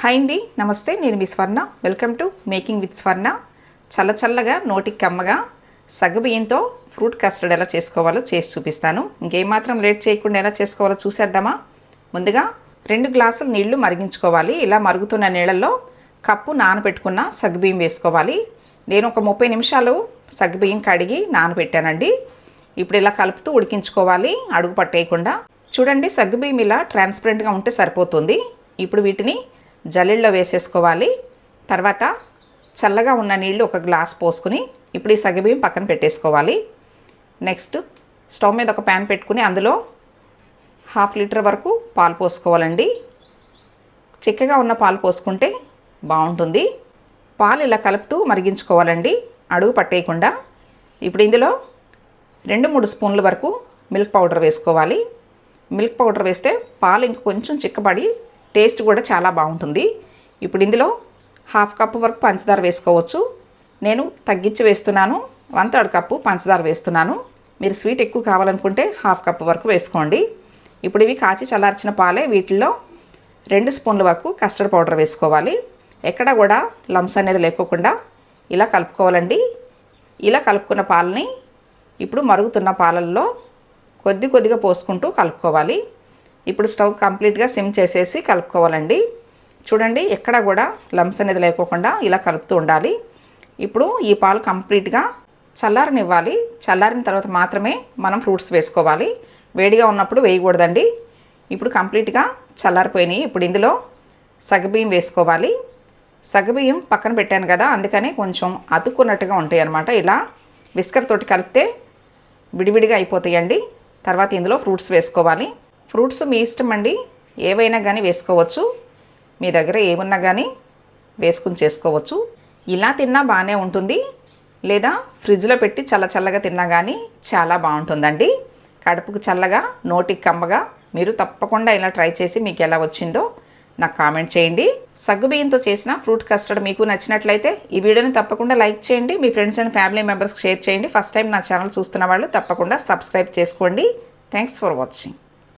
Hi అండి నమస్తే నేను మీ Swarna. Welcome to making with Swarna చల్ల చల్లగా నోటికి కమ్మగా సగ్గుబియ్యంతో ఫ్రూట్ కస్టర్డ్ ఎలా చేసుకోవాలో చేసి చూపిస్తాను. ఇంకేమాత్రం లేట్ చేయకుండా ఎలా చేసుకోవాలో చూసేద్దామా? ముందుగా రెండు గ్లాసులు నీళ్ళు మరిగించుకోవాలి. ఇలా మరుగుతున్న నీళ్ళల్లో కప్పు నానబెట్టుకున్న సగ్గుబియ్యం వేసుకోవాలి. నేను ఒక ముప్పై నిమిషాలు సగ్గుబియ్యం కడిగి నానబెట్టానండి. ఇప్పుడు ఇలా కలుపుతూ ఉడికించుకోవాలి. అడుగు పట్టేయకుండా. చూడండి సగ్గుబియ్యం ఇలా ట్రాన్స్పరెంట్గా ఉంటే సరిపోతుంది. ఇప్పుడు వీటిని జల్లెల్లో వేసేసుకోవాలి. తర్వాత చల్లగా ఉన్న నీళ్ళు ఒక గ్లాస్ పోసుకుని ఇప్పుడు ఈ సగబియ్యం పక్కన పెట్టేసుకోవాలి. నెక్స్ట్ స్టవ్ మీద ఒక ప్యాన్ పెట్టుకుని అందులో హాఫ్ లీటర్ వరకు పాలు పోసుకోవాలండి. చిక్కగా ఉన్న పాలు పోసుకుంటే బాగుంటుంది. పాలు ఇలా కలుపుతూ మరిగించుకోవాలండి. అడుగు పట్టేయకుండా. ఇప్పుడు ఇందులో రెండు మూడు స్పూన్ల వరకు మిల్క్ పౌడర్ వేసుకోవాలి. మిల్క్ పౌడర్ వేస్తే పాలు ఇంక కొంచెం చిక్కబడి టేస్ట్ కూడా చాలా బాగుంటుంది. ఇప్పుడు ఇందులో హాఫ్ కప్పు వరకు పంచదార వేసుకోవచ్చు. నేను తగ్గించి వేస్తున్నాను. వన్ థర్డ్ కప్పు పంచదార వేస్తున్నాను. మీరు స్వీట్ ఎక్కువ కావాలనుకుంటే హాఫ్ కప్పు వరకు వేసుకోండి. ఇప్పుడు ఇవి కాచి చల్లార్చిన పాలే వీటిల్లో రెండు స్పూన్ల వరకు కస్టర్డ్ పౌడర్ వేసుకోవాలి. ఎక్కడ కూడా లంప్స్ అనేది లేకోకుండా ఇలా కలుపుకోవాలండి. ఇలా కలుపుకున్న పాలని ఇప్పుడు మరుగుతున్న పాలల్లో కొద్ది కొద్దిగా పోసుకుంటూ కలుపుకోవాలి. ఇప్పుడు స్టవ్ కంప్లీట్గా సిమ్ చేసేసి కలుపుకోవాలండి. చూడండి ఎక్కడ కూడా లంప్స్ అనేది లేకోకుండా ఇలా కలుపుతూ ఉండాలి. ఇప్పుడు ఈ పాలు కంప్లీట్గా చల్లారనివ్వాలి. చల్లారిన తర్వాత మాత్రమే మనం ఫ్రూట్స్ వేసుకోవాలి. వేడిగా ఉన్నప్పుడు వేయకూడదండి. ఇప్పుడు కంప్లీట్గా చల్లారిపోయినాయి. ఇప్పుడు ఇందులో సగబియ్యం వేసుకోవాలి. సగబియ్యం పక్కన పెట్టాను కదా అందుకని కొంచెం అతుక్కున్నట్టుగా ఉంటాయి అన్నమాట. ఇలా విస్కర్ తోటి కలిపితే విడివిడిగా అయిపోతాయండి. తర్వాత ఇందులో ఫ్రూట్స్ వేసుకోవాలి. ఫ్రూట్స్ మీ ఇష్టం అండి. ఏవైనా కానీ వేసుకోవచ్చు. మీ దగ్గర ఏమున్నా కానీ వేసుకుని చేసుకోవచ్చు. ఇలా తిన్నా బాగానే ఉంటుంది. లేదా ఫ్రిడ్జ్లో పెట్టి చల్ల చల్లగా తిన్నా కానీ చాలా బాగుంటుందండి. కడుపుకు చల్లగా నోటికి కమ్మగా మీరు తప్పకుండా ఇలా ట్రై చేసి మీకు ఎలా వచ్చిందో నాకు కామెంట్ చేయండి. సగ్గుబియ్యంతో చేసిన ఫ్రూట్ కస్టర్డ్ మీకు నచ్చినట్లయితే ఈ వీడియోని తప్పకుండా లైక్ చేయండి. మీ ఫ్రెండ్స్ అండ్ ఫ్యామిలీ మెంబర్స్కి షేర్ చేయండి. ఫస్ట్ టైం నా ఛానల్ చూస్తున్న వాళ్ళు తప్పకుండా సబ్స్క్రైబ్ చేసుకోండి. Thanks for watching.